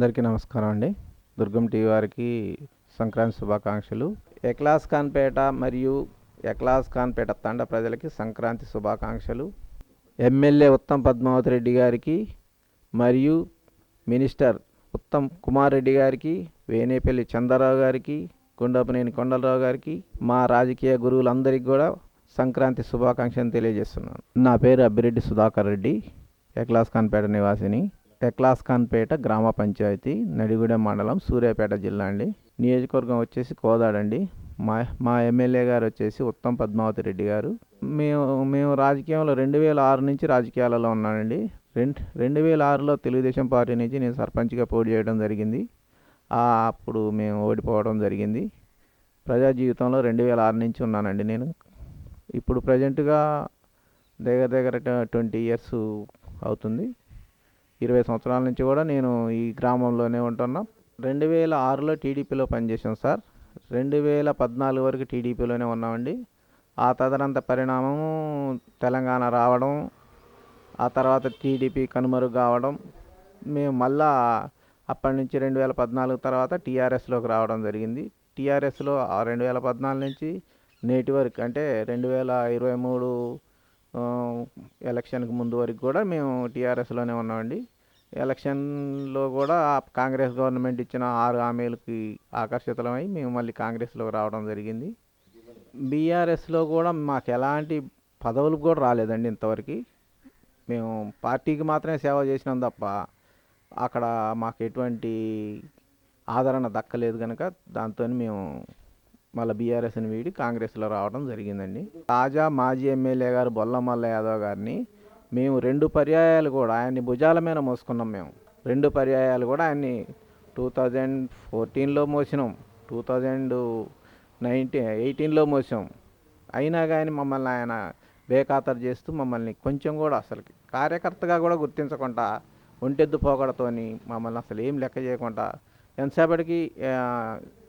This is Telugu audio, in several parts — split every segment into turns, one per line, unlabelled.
అందరికీ నమస్కారం అండి. దుర్గం టీవీ వారికి సంక్రాంతి శుభాకాంక్షలు. ఎక్లాస్ ఖాన్పేట మరియు ఎక్లాస్ ఖాన్పేట తండ ప్రజలకి సంక్రాంతి శుభాకాంక్షలు. ఎమ్మెల్యే ఉత్తమ్ పద్మావతి రెడ్డి గారికి మరియు మినిస్టర్ ఉత్తమ్ కుమార్ రెడ్డి గారికి వేనేపల్లి చంద్రరావు గారికి గుండపనేని కొండలరావు గారికి మా రాజకీయ గురువులందరికీ కూడా సంక్రాంతి శుభాకాంక్షలు తెలియజేస్తున్నాను. నా పేరు అబ్బిరెడ్డి సుధాకర్ రెడ్డి ఎక్లాస్ ఖాన్పేట నివాసిని. ఎక్లాస్ ఖాన్పేట గ్రామ పంచాయతీ నడిగూడెం మండలం సూర్యాపేట జిల్లా అండి. నియోజకవర్గం వచ్చేసి కోదాడండి మా మా ఎమ్మెల్యే గారు వచ్చేసి ఉత్తమ్ పద్మావతి రెడ్డి గారు. మేము మేము రాజకీయంలో రెండు వేల ఆరు నుంచి రాజకీయాలలో ఉన్నానండి. రెండు రెండు వేల ఆరులో తెలుగుదేశం పార్టీ నుంచి నేను సర్పంచ్గా పోటీ చేయడం జరిగింది. అప్పుడు మేము ఓడిపోవడం జరిగింది. ప్రజా జీవితంలో రెండు వేల ఆరు నుంచి ఉన్నానండి నేను. ఇప్పుడు ప్రజెంట్గా దగ్గర దగ్గర ట్వంటీ ఇయర్స్ అవుతుంది. ఇరవై సంవత్సరాల నుంచి కూడా నేను ఈ గ్రామంలోనే ఉంటున్నా. రెండు వేల ఆరులో టీడీపీలో పనిచేసాం సార్. రెండు వేల పద్నాలుగు వరకు టీడీపీలోనే ఉన్నామండి. ఆ తదనంత పరిణామం తెలంగాణ రావడం ఆ తర్వాత టీడీపీ కనుమరుగు కావడం మేము మళ్ళా అప్పటి నుంచి రెండు వేల పద్నాలుగు తర్వాత టీఆర్ఎస్లోకి రావడం జరిగింది. టీఆర్ఎస్లో రెండు వేల పద్నాలుగు నుంచి నేటి వరకు అంటే రెండు వేల ఇరవై మూడు ఎలక్షన్కి ముందు వరకు కూడా మేము టీఆర్ఎస్లోనే ఉన్నామండి. ఎలక్షన్లో కూడా కాంగ్రెస్ గవర్నమెంట్ ఇచ్చిన ఆరు హామీలకి ఆకర్షితులమై మేము మళ్ళీ కాంగ్రెస్లోకి రావడం జరిగింది. బీఆర్ఎస్లో కూడా మాకు ఎలాంటి పదవులు కూడా రాలేదండి ఇంతవరకు. మేము పార్టీకి మాత్రమే సేవ చేసినాం తప్ప అక్కడ మాకు ఎటువంటి ఆదరణ దక్కలేదు కనుక దాంతో మేము మళ్ళీ బీఆర్ఎస్ని వీడి కాంగ్రెస్లో రావడం జరిగిందండి. తాజా మాజీ ఎమ్మెల్యే గారు బొల్లమల్ల యాదవ్ గారిని మేము రెండు పర్యాయాలు కూడా ఆయన్ని భుజాల మీద మోసుకున్నాం మేము. రెండు పర్యాయాలు కూడా ఆయన్ని టూ థౌజండ్ ఫోర్టీన్లో మోసినాం. టూ థౌజండ్ నైన్టీన్ ఎయిటీన్లో మోసాం. అయినా కానీ మమ్మల్ని ఆయన బేఖాతరు చేస్తూ మమ్మల్ని కొంచెం కూడా అసలు కార్యకర్తగా కూడా గుర్తించకుండా ఒంటెద్దు పోకడతోని మమ్మల్ని అసలు ఏం లెక్క చేయకుండా ఎంతసేపటికి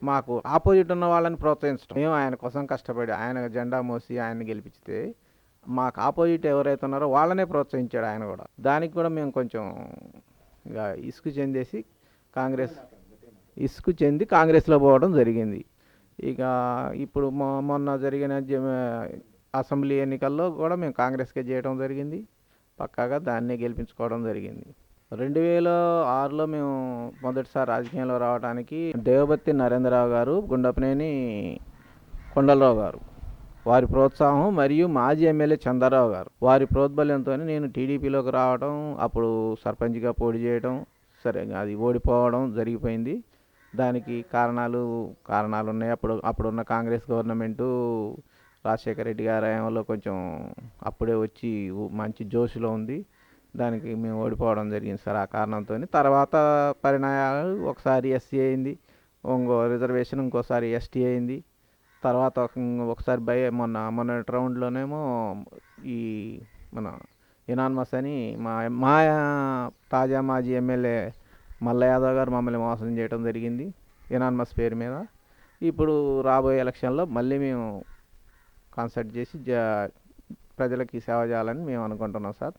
మాకు ఆపోజిట్ ఉన్న వాళ్ళని ప్రోత్సహించడం మేము ఆయన కోసం కష్టపడి ఆయన జెండా మోసి ఆయన గెలిపిస్తే మాకు ఆపోజిట్ ఎవరైతే ఉన్నారో వాళ్ళనే ప్రోత్సహించాడు ఆయన కూడా. దానికి కూడా మేము కొంచెం ఇక ఇసుకు చెందేసి కాంగ్రెస్ ఇసుకు చెంది కాంగ్రెస్లో పోవడం జరిగింది. ఇక ఇప్పుడు మొ- మొన్న జరిగిన జ- అసెంబ్లీ ఎన్నికల్లో కూడా మేము కాంగ్రెస్కే చేయడం జరిగింది. పక్కాగా దాన్నే గెలిపించుకోవడం జరిగింది. రెండు వేల ఆరులో మేము మొదటిసారి రాజకీయంలో రావడానికి దేవబత్తి నరేంద్రరావు గారు గుండపనేని కొండలరావు గారు వారి ప్రోత్సాహం మరియు మాజీ ఎమ్మెల్యే చంద్రరావు గారు. వారి ప్రోద్బల్యంతో నేను టీడీపీలోకి రావడం అప్పుడు సర్పంచ్గా పోటీ చేయడం సరే అది ఓడిపోవడం జరిగిపోయింది. దానికి కారణాలు కారణాలు ఉన్నాయి అప్పుడు అప్పుడున్న కాంగ్రెస్ గవర్నమెంటు రాజశేఖర రెడ్డి గారి హయాంలో కొంచెం అప్పుడే వచ్చి మంచి జోష్లో ఉంది. దానికి మేము ఓడిపోవడం జరిగింది సార్ ఆ కారణంతో తర్వాత పరిణామాలు ఒకసారి ఎస్సీ అయింది ఇంకో రిజర్వేషన్ ఇంకోసారి ఎస్టీ అయింది. తర్వాత ఒకసారి బై మొన్న మొన్న రౌండ్లోనేమో ఈ మన ఇనాన్మస్ అని మా మా తాజా మాజీ ఎమ్మెల్యే మల్ల యాదవ్ గారు మమ్మల్ని మోసం చేయడం జరిగింది ఇనాన్మస్ పేరు మీద. ఇప్పుడు రాబోయే ఎలక్షన్లో మళ్ళీ మేము కాన్సల్ట్ చేసి జ ప్రజలకి సేవ చేయాలని మేము అనుకుంటున్నాం సార్.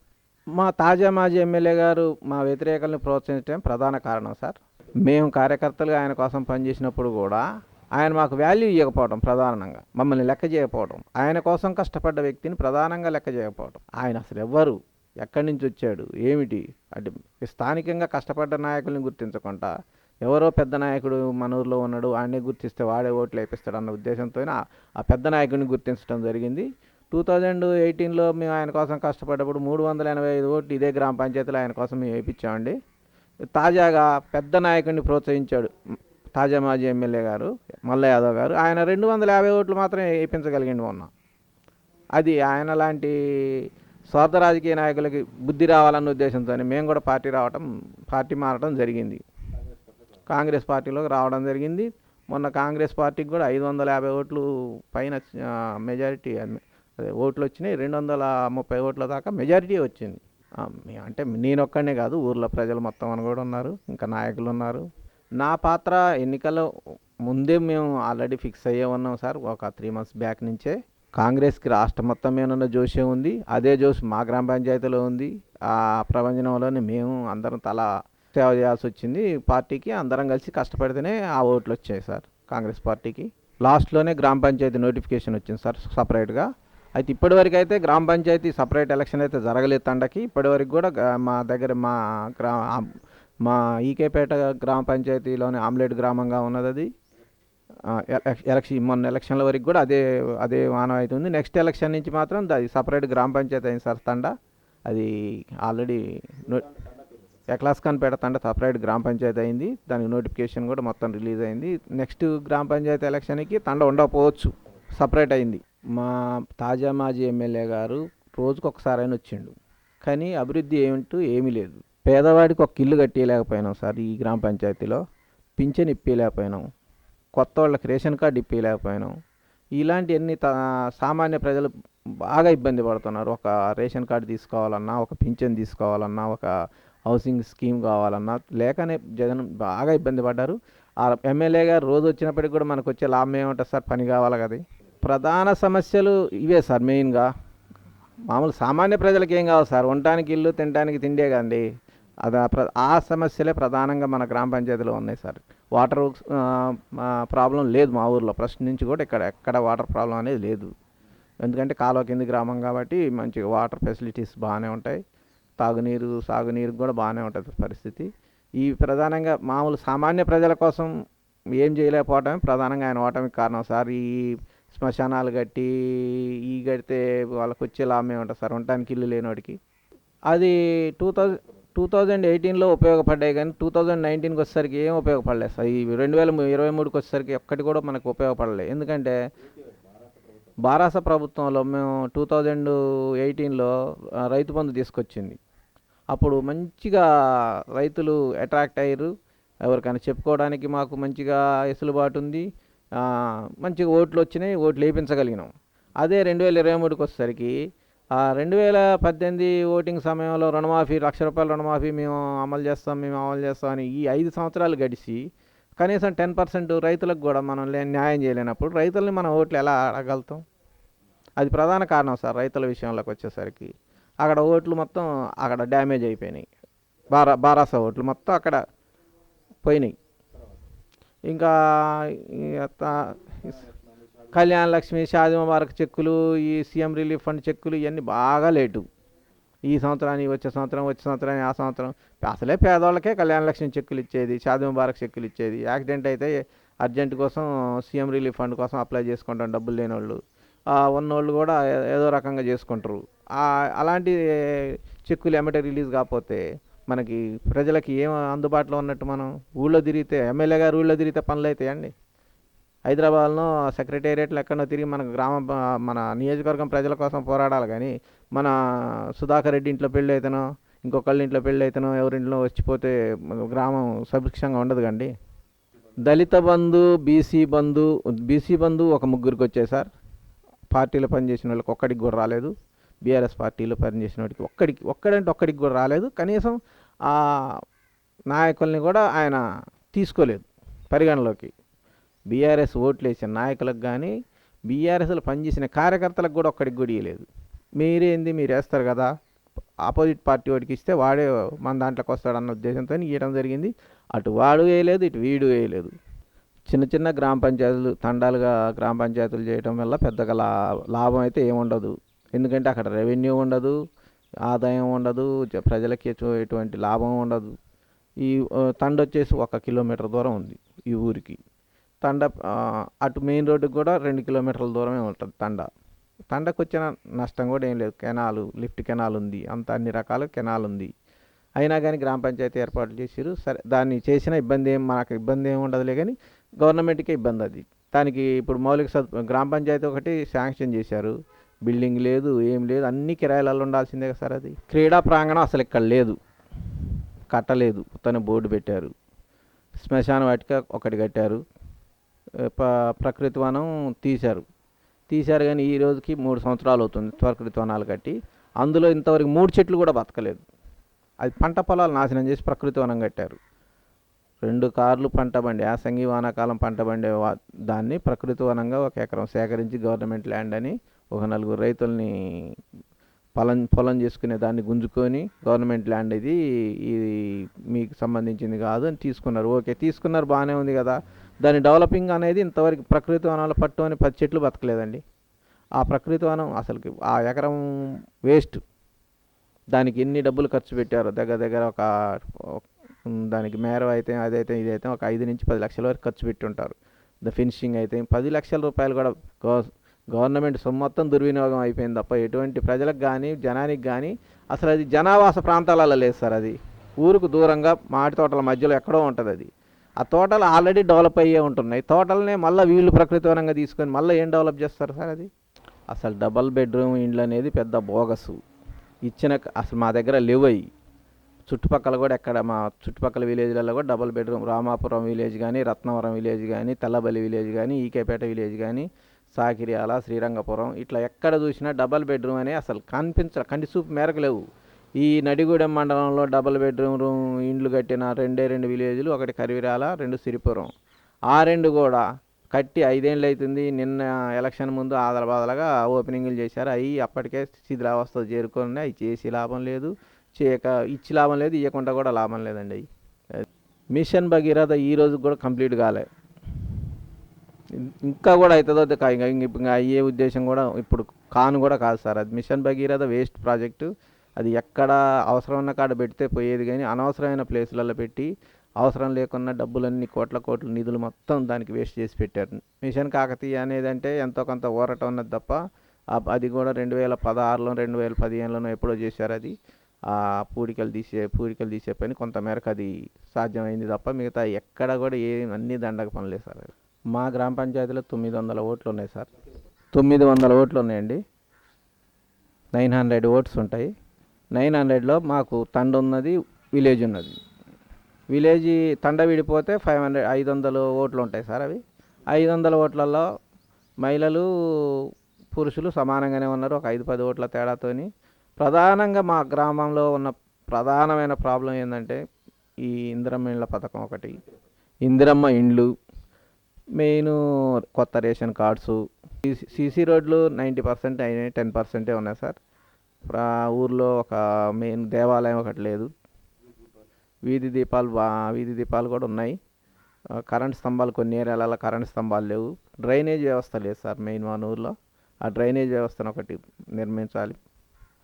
మా తాజా మాజీ ఎమ్మెల్యే గారు మా వ్యతిరేకల్ని ప్రోత్సహించడం ప్రధాన కారణం సార్. మేము కార్యకర్తలుగా ఆయన కోసం పనిచేసినప్పుడు కూడా ఆయన మాకు వాల్యూ ఇవ్వకపోవడం ప్రధానంగా మమ్మల్ని లెక్క చేయకపోవడం ఆయన కోసం కష్టపడ్డ వ్యక్తిని ప్రధానంగా లెక్క చేయకపోవడం. ఆయన అసలు ఎవ్వరు? ఎక్కడి నుంచి వచ్చాడు? ఏమిటి? అంటే స్థానికంగా కష్టపడ్డ నాయకుల్ని గుర్తించకుండా ఎవరో పెద్ద నాయకుడు మన ఊర్లో ఉన్నాడు ఆయనే గుర్తిస్తే వాడే ఓట్లు వేపిస్తాడు అన్న ఉద్దేశంతో ఆ పెద్ద నాయకుడిని గుర్తించడం జరిగింది. టూ థౌజండ్ ఎయిటీన్లో మేము ఆయన కోసం కష్టపడ్డప్పుడు మూడు వందల ఎనభై ఐదు ఓట్లు ఇదే గ్రామ పంచాయతీలో ఆయన కోసం మేము వేయించామండి. తాజాగా పెద్ద నాయకుడిని ప్రోత్సహించాడు తాజా మాజీ ఎమ్మెల్యే గారు మల్ల యాదవ్ గారు. ఆయన రెండు వందల యాభై ఓట్లు మాత్రమే వేయించగలిగింది మొన్న. అది ఆయన లాంటి స్వార్థ రాజకీయ నాయకులకి బుద్ధి రావాలన్న ఉద్దేశంతో మేము కూడా పార్టీ రావటం పార్టీ మారటం జరిగింది. కాంగ్రెస్ పార్టీలోకి రావడం జరిగింది. మొన్న కాంగ్రెస్ పార్టీకి కూడా ఐదు వందల యాభై ఓట్లు పైన మెజారిటీ అదే ఓట్లు వచ్చినాయి రెండు వందల ముప్పై ఓట్ల దాకా మెజారిటీ వచ్చింది. అంటే నేను ఒక్కనే కాదు ఊర్లో ప్రజలు మొత్తం అని కూడా ఉన్నారు ఇంకా నాయకులు ఉన్నారు. నా పాత్ర ఎన్నికల్లో ముందే మేము ఆల్రెడీ ఫిక్స్ అయ్యే ఉన్నాం సార్ ఒక త్రీ మంత్స్ బ్యాక్ నుంచే. కాంగ్రెస్కి రాష్ట్రం మొత్తం మీద జోషే ఉంది అదే జోష్ మా గ్రామ పంచాయతీలో ఉంది. ఆ ప్రభంజనంలోనే మేము అందరం తల సేవ చేయాల్సి వచ్చింది పార్టీకి అందరం కలిసి కష్టపడితేనే ఆ ఓట్లు వచ్చాయి సార్ కాంగ్రెస్ పార్టీకి. లాస్ట్లోనే గ్రామ పంచాయతీ నోటిఫికేషన్ వచ్చింది సార్ సపరేట్గా. అయితే ఇప్పటివరకు అయితే గ్రామ పంచాయతీ సపరేట్ ఎలక్షన్ అయితే జరగలేదు తండకి. ఇప్పటివరకు కూడా మా దగ్గర మా గ్రా మా ఈకేపేట గ్రామ పంచాయతీలోని ఆమ్లెట్ గ్రామంగా ఉన్నది అది ఎలక్షన్ మొన్న ఎలక్షన్ల వరకు కూడా అదే అదే మానవాయితీ ఉంది. నెక్స్ట్ ఎలక్షన్ నుంచి మాత్రం అది సపరేట్ గ్రామ పంచాయతీ అయింది సార్ తండ. అది ఆల్రెడీ నో ఎక్లాస్కాన్ పేట తండ సపరేట్ గ్రామ పంచాయతీ అయింది. దానికి నోటిఫికేషన్ కూడా మొత్తం రిలీజ్ అయింది. నెక్స్ట్ గ్రామ పంచాయతీ ఎలక్షన్కి తండ ఉండకపోవచ్చు. సపరేట్ అయింది. మా తాజా మాజీ ఎమ్మెల్యే గారు రోజుకు ఒకసారైనా వచ్చిండు. కానీ అభివృద్ధి ఏమిటూ ఏమీ లేదు. పేదవాడికి ఒక ఇల్లు కట్టేయలేకపోయినాం సార్ ఈ గ్రామ పంచాయతీలో. పింఛన్ ఇప్పలేకపోయినాం కొత్త వాళ్ళకి రేషన్ కార్డు ఇప్పలేకపోయినాం ఇలాంటివన్నీ సామాన్య ప్రజలు బాగా ఇబ్బంది పడుతున్నారు. ఒక రేషన్ కార్డు తీసుకోవాలన్నా ఒక పింఛన్ తీసుకోవాలన్నా ఒక హౌసింగ్ స్కీమ్ కావాలన్నా లేకనే జగన్ బాగా ఇబ్బంది పడ్డారు. ఆ ఎమ్మెల్యే గారు రోజు వచ్చినప్పటికి కూడా మనకు వచ్చే లాభం ఏముంటుంది సార్? పని కావాలి కదా. ప్రధాన సమస్యలు ఇవే సార్ మెయిన్గా. మామూలు సామాన్య ప్రజలకు ఏం కావాలి సార్? ఉండటానికి ఇల్లు తినడానికి తిండే కండి. అది ఆ సమస్యలే ప్రధానంగా మన గ్రామ పంచాయతీలో ఉన్నాయి సార్. వాటర్ ప్రాబ్లం లేదు మా ఊర్లో. ప్రశ్న నుంచి కూడా ఇక్కడ ఎక్కడ వాటర్ ప్రాబ్లం అనేది లేదు. ఎందుకంటే కాలువ కింది గ్రామం కాబట్టి మంచిగా వాటర్ ఫెసిలిటీస్ బాగానే ఉంటాయి. తాగునీరు సాగునీరు కూడా బాగానే ఉంటుంది పరిస్థితి. ఈ ప్రధానంగా మామూలు సామాన్య ప్రజల కోసం ఏం చేయలేకపోవటమే ప్రధానంగా ఆయన ఓటమికి కారణం సార్. ఈ శ్మశానాలు కట్టి ఈ కడితే వాళ్ళకి వచ్చే లాభం ఉంటుంది సార్. ఉండటానికి ఇల్లు లేనివాడికి అది టూ థౌజండ్ టూ థౌజండ్ ఎయిటీన్లో ఉపయోగపడ్డాయి కానీ టూ థౌజండ్ నైన్టీన్కి వచ్చేసరికి ఏం ఉపయోగపడలేదు సార్. ఈ రెండు వేల ఇరవై మూడుకి వచ్చేసరికి ఒక్కటి కూడా మనకు ఉపయోగపడలేదు. ఎందుకంటే బారాస ప్రభుత్వంలో మేము టూ థౌజండ్ ఎయిటీన్లో రైతు బంధు తీసుకొచ్చింది. అప్పుడు మంచిగా రైతులు అట్రాక్ట్ అయ్యారు. ఎవరికైనా చెప్పుకోవడానికి మాకు మంచిగా వెసులుబాటు ఉంది. మంచిగా ఓట్లు వచ్చినాయి ఓట్లు వేయించగలిగినాం. అదే రెండు వేల ఇరవై మూడుకి వచ్చేసరికి రెండు వేల పద్దెనిమిది ఓటింగ్ సమయంలో రుణమాఫీ లక్ష రూపాయల రుణమాఫీ మేము అమలు చేస్తాం మేము అమలు చేస్తాం అని ఈ ఐదు సంవత్సరాలు గడిచి కనీసం టెన్ పర్సెంట్ రైతులకు కూడా మనం లే న్యాయం చేయలేనప్పుడు రైతుల్ని మనం ఓట్లు ఎలా అడగలుగుతాం అది ప్రధాన కారణం సార్ రైతుల విషయంలోకి వచ్చేసరికి. అక్కడ ఓట్లు మొత్తం అక్కడ డ్యామేజ్ అయిపోయినాయి. బారా బారాస ఓట్లు మొత్తం అక్కడ పోయినాయి. ఇంకా అత్త- కళ్యాణ లక్ష్మి షాది ముబారక్ చెక్కులు ఈ సీఎం రిలీఫ్ ఫండ్ చెక్కులు ఇవన్నీ బాగా లేటు. ఈ సంవత్సరానికి వచ్చే సంవత్సరం వచ్చే సంవత్సరానికి ఆ సంవత్సరం. అసలే పేదవాళ్ళకే కళ్యాణ లక్ష్మి చెక్కులు ఇచ్చేది షాది ముబారక్ చెక్కులు ఇచ్చేది. యాక్సిడెంట్ అయితే అర్జెంట్ కోసం సీఎం రిలీఫ్ ఫండ్ కోసం అప్లై చేసుకుంటాం డబ్బులు లేని వాళ్ళు ఉన్నోళ్ళు కూడా ఏదో రకంగా చేసుకుంటారు. అలాంటి చెక్కులు ఎమ్మటే రిలీజ్ కాకపోతే మనకి ప్రజలకి ఏం అందుబాటులో ఉన్నట్టు మనం ఊళ్ళో తిరిగితే ఎమ్మెల్యే గారు ఊళ్ళో తిరిగితే పనులు అవుతాయండి హైదరాబాద్లో సెక్రటేరియట్లు ఎక్కడో తిరిగి మన గ్రామ మన నియోజకవర్గం ప్రజల కోసం పోరాడాలి కానీ మన సుధాకర్ రెడ్డి ఇంట్లో పెళ్ళి అయితేనో ఇంకొకళ్ళ ఇంట్లో పెళ్ళి అయితేనో ఎవరింట్లో వచ్చిపోతే గ్రామం సుభిక్షంగా ఉండదు కండి దళిత బంధు బీసీ బంధు బీసీ బంధు ఒక ముగ్గురికి వచ్చాయి సార్. పార్టీలో పనిచేసిన వాళ్ళకి ఒక్కడికి కూడా రాలేదు. బీఆర్ఎస్ పార్టీలో పనిచేసిన వాడికి ఒక్కడికి ఒక్కడంటే ఒక్కడికి కూడా రాలేదు. కనీసం ఆ నాయకుల్ని కూడా ఆయన తీసుకోలేదు పరిగణలోకి. బీఆర్ఎస్ ఓట్లు వేసిన నాయకులకు కానీ బీఆర్ఎస్లో పనిచేసిన కార్యకర్తలకు కూడా ఒక్కడికి కూడా ఇవ్వలేదు మీరేంది మీరు వేస్తారు కదా? ఆపోజిట్ పార్టీ వాడికి ఇస్తే వాడే మన దాంట్లోకి వస్తాడన్న ఉద్దేశంతో ఇవ్వడం జరిగింది. అటు వాడు వేయలేదు ఇటు వీడు వేయలేదు. చిన్న చిన్న గ్రామ పంచాయతీలు తండాలుగా గ్రామ పంచాయతీలు చేయడం వల్ల పెద్దగా లాభం అయితే ఏముండదు. ఎందుకంటే అక్కడ రెవెన్యూ ఉండదు ఆదాయం ఉండదు ప్రజలకి ఎటువంటి లాభం ఉండదు. ఈ తండ వచ్చేసి ఒక కిలోమీటర్ దూరం ఉంది ఈ ఊరికి. తండ అటు మెయిన్ రోడ్డుకి కూడా రెండు కిలోమీటర్ల దూరమే ఉంటుంది తండ. తండకు వచ్చిన నష్టం కూడా ఏం లేదు. కెనాలు లిఫ్ట్ కెనాల్ ఉంది అంత అన్ని రకాల కెనాల్ ఉంది. అయినా కానీ గ్రామ పంచాయతీ ఏర్పాటు చేసిరు సరే దాన్ని చేసిన ఇబ్బంది ఏం మనకు ఇబ్బంది ఏమి ఉండదులే కానీ గవర్నమెంట్కే ఇబ్బంది అది. దానికి ఇప్పుడు మౌలిక సదు గ్రామ పంచాయతీ ఒకటి శాంక్షన్ చేశారు. బిల్డింగ్ లేదు ఏం లేదు అన్ని కిరాయిలలో ఉండాల్సిందే కదా సార్ అది. క్రీడా ప్రాంగణం అసలు ఇక్కడ లేదు. కట్టలేదు. తను బోర్డు పెట్టారు. శ్మశాన వాటిక ఒకటి కట్టారు. ప- ప్రకృతి వనం తీశారు. తీశారు కానీ ఈ రోజుకి మూడు సంవత్సరాలు అవుతుంది ప్రకృతి వనాలు కట్టి. అందులో ఇంతవరకు మూడు చెట్లు కూడా బతకలేదు. అది పంట పొలాలు నాశనం చేసి ప్రకృతి వనం కట్టారు. రెండు కార్లు పంట బండి యాసంగి వానాకాలం పంట బండి వా- దాన్ని ప్రకృతి వనంగా ఒక ఎకరం సేకరించి గవర్నమెంట్ ల్యాండ్ అని ఒక నలుగురు రైతుల్ని పొలం పొలం చేసుకునే దాన్ని గుంజుకొని గవర్నమెంట్ ల్యాండ్ ఇది ఇది మీకు సంబంధించింది కాదు అని తీసుకున్నారు. ఓకే తీసుకున్నారు బాగానే ఉంది కదా. దాని డెవలపింగ్ అనేది ఇంతవరకు ప్రకృతి వనాల పట్టు అని పది చెట్లు బతకలేదండి. ఆ ప్రకృతి వనం అసలుకి ఆ ఎకరం వేస్ట్. దానికి ఎన్ని డబ్బులు ఖర్చు పెట్టారు దగ్గర దగ్గర ఒక దానికి మేర అయితే అదైతే ఇదైతే ఒక ఐదు నుంచి పది లక్షల వరకు ఖర్చు పెట్టి ఉంటారు ద ఫినిషింగ్ అయితే పది లక్షల రూపాయలు కూడా గవర్నమెంట్ సొమ్ము మొత్తం దుర్వినియోగం అయిపోయింది తప్ప ఎటువంటి ప్రజలకు కానీ జనానికి కానీ అసలు అది జనావాస ప్రాంతాలలో లేదు సార్ అది. ఊరుకు దూరంగా మాటి తోటల మధ్యలో ఎక్కడో ఉంటుంది అది. ఆ తోటలు ఆల్రెడీ డెవలప్ అయ్యే ఉంటున్నాయి. తోటలనే మళ్ళీ వీళ్ళు ప్రకృతి వనంగా తీసుకొని మళ్ళీ ఏం డెవలప్ చేస్తారు సార్ అది? అసలు డబల్ బెడ్రూమ్ ఇండ్లు అనేది పెద్ద బోగసు. ఇచ్చిన అసలు మా దగ్గర లేవు అవి చుట్టుపక్కల కూడా ఎక్కడ మా చుట్టుపక్కల విలేజ్లలో కూడా డబల్ బెడ్రూమ్ రామాపురం విలేజ్ కానీ రత్నవరం విలేజ్ కానీ తెల్లబల్లి విలేజ్ కానీ ఈకేపేట విలేజ్ కానీ సాకిర్యాల శ్రీరంగపురం ఇట్లా ఎక్కడ చూసినా డబల్ బెడ్రూమ్ అనే అసలు కనిపించ కంటి చూపు మేరకు లేవు. ఈ నడిగూడెం మండలంలో డబల్ బెడ్రూమ్ రూమ్ ఇండ్లు కట్టిన రెండే రెండు విలేజ్లు ఒకటి కరివిరాల రెండు సిరిపురం. ఆ రెండు కూడా కట్టి ఐదేళ్ళు అవుతుంది నిన్న ఎలక్షన్ ముందు ఆదల బాదలుగా ఓపెనింగ్లు చేశారు. అవి అప్పటికే శిథిలావస్థ చేరుకొని అవి చేసి లాభం లేదు. చేయక ఇచ్చి లాభం లేదు. ఇవ్వకుండా కూడా లాభం లేదండి అవి మిషన్ భగీరథ ఈ రోజు కూడా కంప్లీట్ కాలే. ఇంకా కూడా అవుతుందో కా- ఇంకా ఇంకా అయ్యే ఉద్దేశం కూడా ఇప్పుడు కాను కూడా కాదు సార్. అది మిషన్ భగీరథ వేస్ట్ ప్రాజెక్టు అది ఎక్కడ అవసరం ఉన్న కాడ పెడితే పోయేది కానీ అనవసరమైన ప్లేసులలో పెట్టి అవసరం లేకున్న డబ్బులన్నీ కోట్ల కోట్ల నిధులు మొత్తం దానికి వేస్ట్ చేసి పెట్టారు. మిషన్ కాకతీయ అనేది అంటే ఎంతో కొంత ఊరట ఉన్నది తప్ప అది కూడా రెండు వేల పదహారులో రెండు వేల పదిహేనులోనో ఎప్పుడో చేశారు అది. ఆ పూడికలు తీసే పూడికలు తీసే పని కొంత మేరకు అది సాధ్యమైంది తప్ప మిగతా ఎక్కడ కూడా ఏ అన్ని దండక పనులే సార్ అది. మా గ్రామ పంచాయతీలో తొమ్మిది వందల ఓట్లు ఉన్నాయి సార్. తొమ్మిది వందల ఓట్లు ఉన్నాయండి. నైన్ హండ్రెడ్ ఓట్స్ ఉంటాయి. నైన్ హండ్రెడ్లో మాకు తండ ఉన్నది విలేజ్ ఉన్నది. విలేజ్ తండ విడిపోతే ఫైవ్ హండ్రెడ్ ఐదు వందలు ఓట్లు ఉంటాయి సార్ అవి. ఐదు వందల ఓట్లలో మహిళలు పురుషులు సమానంగానే ఉన్నారు. ఒక ఐదు పది ఓట్ల తేడాతోని. ప్రధానంగా మా గ్రామంలో ఉన్న ప్రధానమైన ప్రాబ్లం ఏంటంటే ఈ ఇందిరమ్మ ఇండ్ల పథకం ఒకటి. ఇందిరమ్మ ఇండ్లు మెయిన్ కొత్త రేషన్ కార్డ్స్. సీసీ రోడ్లు నైంటీ పర్సెంట్ అయినాయి టెన్ పర్సెంటే ఉన్నాయి సార్. ఊర్లో ఒక మెయిన్ దేవాలయం ఒకటి లేదు. వీధి దీపాలు బా వీధి దీపాలు కూడా ఉన్నాయి. కరెంట్ స్తంభాలు కొన్ని ఏరియాలలో కరెంట్ స్తంభాలు లేవు. డ్రైనేజ్ వ్యవస్థ లేదు సార్ మెయిన్ మన ఊర్లో. ఆ డ్రైనేజ్ వ్యవస్థను ఒకటి నిర్మించాలి.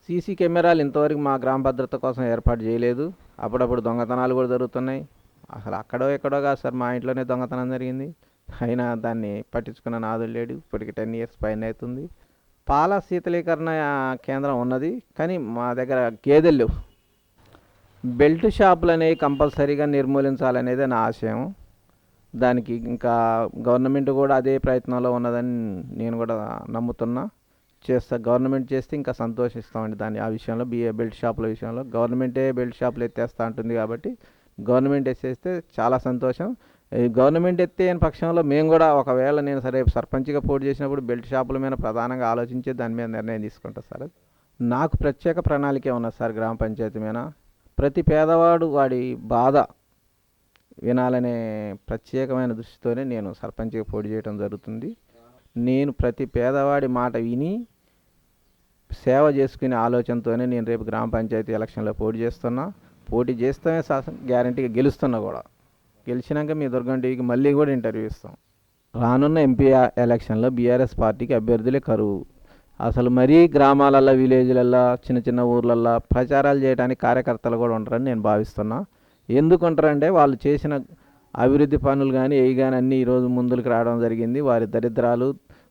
సీసీ కెమెరాలు ఇంతవరకు మా గ్రామ భద్రత కోసం ఏర్పాటు చేయలేదు. అప్పుడప్పుడు దొంగతనాలు కూడా జరుగుతున్నాయి. అసలు అక్కడో ఎక్కడో కాదు సార్ మా ఇంట్లోనే దొంగతనం జరిగింది. అయినా దాన్ని పట్టించుకున్న నాదులు లేడు. ఇప్పటికి టెన్ ఇయర్స్ పైన అవుతుంది. పాల శీతలీకరణ కేంద్రం ఉన్నది. కానీ మా దగ్గర గేదెలు లేవు. బెల్ట్ షాపులు అనేవి కంపల్సరీగా నిర్మూలించాలనేది నా ఆశయం. దానికి ఇంకా గవర్నమెంట్ కూడా అదే ప్రయత్నంలో ఉన్నదని నేను కూడా నమ్ముతున్నా. చేస్తా గవర్నమెంట్ చేస్తే ఇంకా సంతోషిస్తామండి దాన్ని. ఆ విషయంలో బిఏ బెల్ట్ షాపుల విషయంలో. గవర్నమెంటే బెల్ట్ షాపులు ఎత్తేస్తా అంటుంది కాబట్టి గవర్నమెంట్ వేసేస్తే చాలా సంతోషం. గవర్నమెంట్ ఎత్తే పక్షంలో మేము కూడా ఒకవేళ నేను సరే సర్పంచ్గా పోటీ చేసినప్పుడు బెల్ట్ షాపుల మీద ప్రధానంగా ఆలోచించి దాని మీద నిర్ణయం తీసుకుంటా సార్. నాకు ప్రత్యేక ప్రణాళిక ఉన్నది సార్ గ్రామ పంచాయతీ మీద? ప్రతి పేదవాడు వాడి బాధ వినాలనే ప్రత్యేకమైన దృష్టితోనే నేను సర్పంచ్గా పోటీ చేయడం జరుగుతుంది. నేను ప్రతి పేదవాడి మాట విని సేవ చేసుకునే ఆలోచనతోనే నేను రేపు గ్రామ పంచాయతీ ఎలక్షన్లో పోటీ చేస్తున్నా. పోటీ చేస్తేనే శాసన గ్యారంటీగా గెలుస్తున్నా కూడా. గెలిచినాక మీ దుర్గం టీవీకి మళ్ళీ కూడా ఇంటర్వ్యూ ఇస్తాం. రానున్న ఎంపీ ఎలక్షన్లో బీఆర్ఎస్ పార్టీకి అభ్యర్థులే కరువు. అసలు మరీ గ్రామాలల్లో విలేజ్లల్లో చిన్న చిన్న ఊర్లల్లో ప్రచారాలు చేయడానికి కార్యకర్తలు కూడా ఉంటారని నేను భావిస్తున్నా. ఎందుకు ఉంటారంటే వాళ్ళు చేసిన అభివృద్ధి పనులు కానీ ఏవి కానీ అన్నీ ఈరోజు ముందుకు రావడం జరిగింది. వారి దరిద్రాలు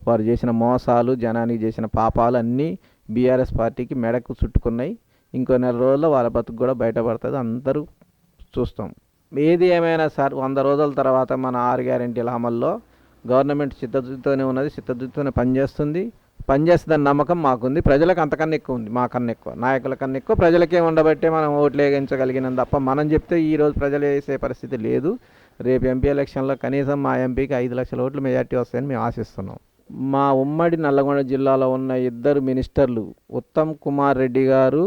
వారు చేసిన మోసాలు జనానికి చేసిన పాపాలు అన్నీ బీఆర్ఎస్ పార్టీకి మెడకు చుట్టుకున్నాయి. ఇంకో నెల రోజుల్లో వాళ్ళ బతుకు కూడా బయటపడుతుంది. అందరూ చూస్తాం. ఏది ఏమైనా సార్ వంద రోజుల తర్వాత మన ఆరు గ్యారెంటీల అమల్లో గవర్నమెంట్ చిత్తశుద్ధితోనే ఉన్నది చిత్తశుద్ధితోనే పనిచేస్తుంది. పనిచేస్తుందని నమ్మకం మాకుంది. ప్రజలకు అంతకన్నా ఎక్కువ ఉంది మాకన్నా ఎక్కువ. నాయకుల కన్నా ఎక్కువ. ప్రజలకే ఉండబట్టే మనం ఓట్లు వేయించగలిగినాం తప్ప మనం చెప్తే ఈ రోజు ప్రజలు వేసే పరిస్థితి లేదు. రేపు ఎంపీ ఎలక్షన్లో కనీసం మా ఎంపీకి ఐదు లక్షల ఓట్లు మెజార్టీ వస్తాయని మేము ఆశిస్తున్నాం. మా ఉమ్మడి నల్లగొండ జిల్లాలో ఉన్న ఇద్దరు మినిస్టర్లు ఉత్తమ్ కుమార్ రెడ్డి గారు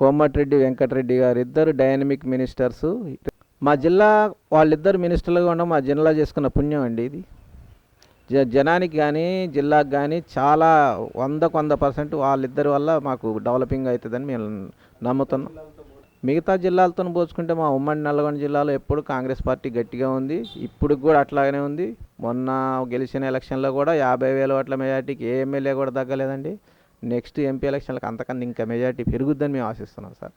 కోమటిరెడ్డి వెంకటరెడ్డి గారు ఇద్దరు డైనమిక్ మినిస్టర్స్. మా జిల్లా వాళ్ళిద్దరు మినిస్టర్లుగా ఉండడం మా జిల్లా చేసుకున్న పుణ్యం అండి ఇది. జ జనానికి కానీ జిల్లాకు కానీ చాలా వందకు వంద పర్సెంట్ వాళ్ళిద్దరి వల్ల మాకు డెవలపింగ్ అవుతుందని మేము నమ్ముతున్నాం. మిగతా జిల్లాలతో పోల్చుకుంటే మా ఉమ్మడి నల్గొండ జిల్లాలో ఎప్పుడు కాంగ్రెస్ పార్టీ గట్టిగా ఉంది. ఇప్పుడు కూడా అట్లాగనే ఉంది. మొన్న గెలిచిన ఎలక్షన్లో కూడా యాభై వేల ఓట్ల మెజార్టీకి ఏ ఎమ్మెల్యే కూడా తగ్గలేదండి. నెక్స్ట్ ఎంపీ ఎలక్షన్లకు అంతకన్నా ఇంకా మెజార్టీ పెరుగుద్దని మేము ఆశిస్తున్నాం సార్.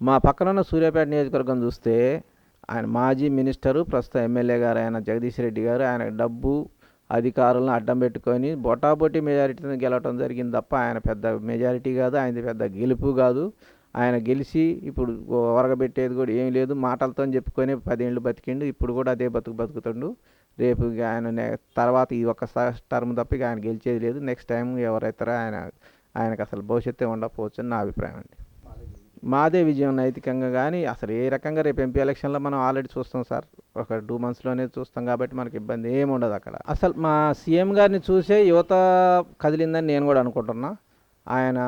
మా పక్కన ఉన్న సూర్యాపేట నియోజకవర్గం చూస్తే ఆయన మాజీ మినిస్టరు ప్రస్తుత ఎమ్మెల్యే గారు ఆయన జగదీష్ రెడ్డి గారు ఆయన డబ్బు అధికారులను అడ్డం పెట్టుకొని బొటాబొటి మెజారిటీని గెలవటం జరిగింది తప్ప ఆయన పెద్ద మెజారిటీ కాదు ఆయనది పెద్ద గెలుపు కాదు. ఆయన గెలిచి ఇప్పుడు ఒరగబెట్టేది కూడా ఏం లేదు. మాటలతో చెప్పుకొని పదేళ్ళు బతికిండు ఇప్పుడు కూడా అదే బతుకు బతుకుతుండు. రేపు ఆయన తర్వాత ఈ ఒక్క టర్మ్ తప్ప ఇక ఆయన గెలిచేది లేదు. నెక్స్ట్ టైం ఎవరైతారో ఆయన ఆయనకు అసలు భవిష్యత్తే ఉండకపోవచ్చు అని నా అభిప్రాయం అండి. మాదే విజయం నైతికంగా కానీ అసలు ఏ రకంగా రేపు ఎంపీ ఎలక్షన్లో మనం ఆల్రెడీ చూస్తాం సార్. ఒక టూ మంత్స్లోనే చూస్తాం కాబట్టి మనకి ఇబ్బంది ఏమి ఉండదు అక్కడ. అసలు మా సీఎం గారిని చూసే యువత కదిలిందని నేను కూడా అనుకుంటున్నా. ఆయన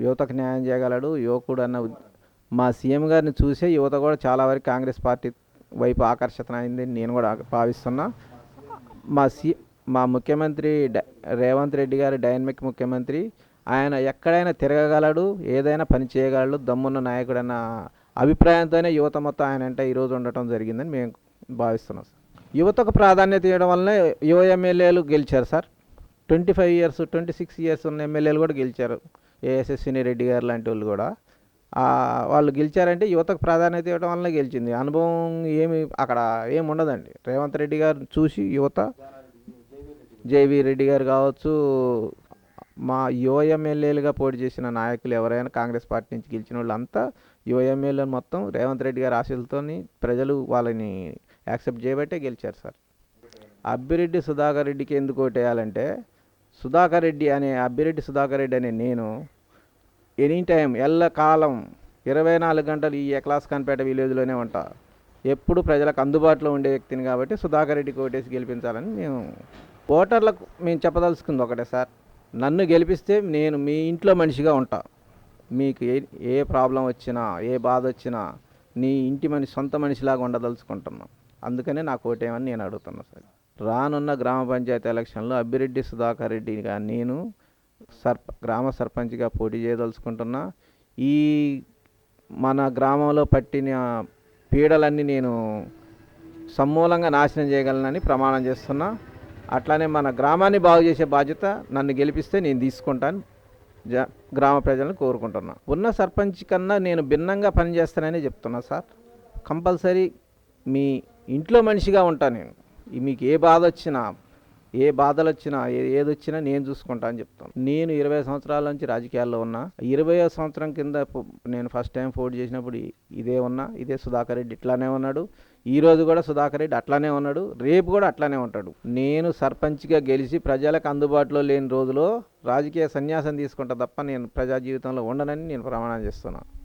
యువతకు న్యాయం చేయగలడు యువకుడు అన్న మా సీఎం గారిని చూసే యువత కూడా చాలా వరకు కాంగ్రెస్ పార్టీ వైపు ఆకర్షణ అయిందని నేను కూడా భావిస్తున్నా. మా సీ మా ముఖ్యమంత్రి రేవంత్ రెడ్డి గారు డైనమిక్ ముఖ్యమంత్రి ఆయన ఎక్కడైనా తిరగగలడు ఏదైనా పని చేయగలడు దమ్మున్న నాయకుడు అన్న అభిప్రాయంతోనే యువత మొత్తం ఆయన అంటే ఈరోజు ఉండటం జరిగిందని మేము భావిస్తున్నాం సార్. యువతకు ప్రాధాన్యత ఇవ్వడం వల్లనే యువ ఎమ్మెల్యేలు గెలిచారు sir. Twenty five years twenty six years ఉన్న ఎమ్మెల్యేలు కూడా గెలిచారు. ఏఎస్ఎస్విని రెడ్డి గారు లాంటి వాళ్ళు కూడా. వాళ్ళు గెలిచారంటే యువతకు ప్రాధాన్యత ఇవ్వడం వల్లనే గెలిచింది. అనుభవం ఏమి అక్కడ ఏమి ఉండదండి. రేవంత్ రెడ్డి గారు చూసి యువత జేవి రెడ్డి గారు కావచ్చు మా యువ ఎమ్మెల్యేలుగా పోటీ చేసిన నాయకులు ఎవరైనా కాంగ్రెస్ పార్టీ నుంచి గెలిచిన వాళ్ళంతా యువ ఎమ్మెల్యేలు మొత్తం రేవంత్ రెడ్డి గారి ఆశలతోని ప్రజలు వాళ్ళని యాక్సెప్ట్ చేయబట్టే గెలిచారు సార్. అబ్బిరెడ్డి సుధాకర్ రెడ్డికి ఎందుకు ఓటేయాలంటే సుధాకర్ రెడ్డి అనే అబ్బిరెడ్డి సుధాకర్ రెడ్డి అనే నేను ఎనీ టైం ఎల్ల కాలం ఇరవై నాలుగు గంటలు ఈ ఎక్లాస్ కన్పేట విలేజ్లోనే ఉంటా. ఎప్పుడు ప్రజలకు అందుబాటులో ఉండే వ్యక్తిని కాబట్టి సుధాకర్ రెడ్డికి ఓటేసి గెలిపించాలని మేము ఓటర్లకు మేము చెప్పదలుచుకుంది ఒకటే సార్. నన్ను గెలిపిస్తే నేను మీ ఇంట్లో మనిషిగా ఉంటా. మీకు ఏ ఏ ప్రాబ్లం వచ్చినా ఏ బాధ వచ్చినా నీ ఇంటి మనిషి సొంత మనిషిలాగా ఉండదలుచుకుంటున్నాం. అందుకనే నాకు ఓటేమని నేను అడుగుతున్నా సార్. రానున్న గ్రామ పంచాయతీ ఎలక్షన్లో అబ్బిరెడ్డి సుధాకర్ రెడ్డిగా నేను సర్ప గ్రామ సర్పంచ్గా పోటీ చేయదలుచుకుంటున్నా. ఈ మన గ్రామంలో పట్టిన పీడలన్నీ నేను సమూలంగా నాశనం చేయగలనని ప్రమాణం చేస్తున్నా. అట్లానే మన గ్రామాన్ని బాగు చేసే బాధ్యత నన్ను గెలిపిస్తే నేను తీసుకుంటాను. జ గ్రామ ప్రజలను కోరుకుంటున్నా. ఉన్న సర్పంచ్ కన్నా నేను భిన్నంగా పనిచేస్తానని చెప్తున్నా సార్. కంపల్సరీ మీ ఇంట్లో మనిషిగా ఉంటాను నేను. మీకు ఏ బాధ వచ్చినా ఏ బాధలు వచ్చినా ఏ- ఏది వచ్చినా నేను చూసుకుంటా అని చెప్తాను. నేను ఇరవై సంవత్సరాల నుంచి రాజకీయాల్లో ఉన్నా ఇరవై సంవత్సరం కింద నేను ఫస్ట్ టైం పోటీ చేసినప్పుడు ఇదే ఉన్నా ఇదే సుధాకర్ రెడ్డి ఇట్లానే ఉన్నాడు ఈ రోజు కూడా సుధాకర్ రెడ్డి అట్లానే ఉన్నాడు రేపు కూడా అట్లానే ఉంటాడు. నేను సర్పంచ్గా గెలిచి ప్రజలకు అందుబాటులో లేని రోజులో రాజకీయ సన్యాసం తీసుకుంటా తప్ప నేను ప్రజా జీవితంలో ఉండనని నేను ప్రమాణం చేస్తున్నాను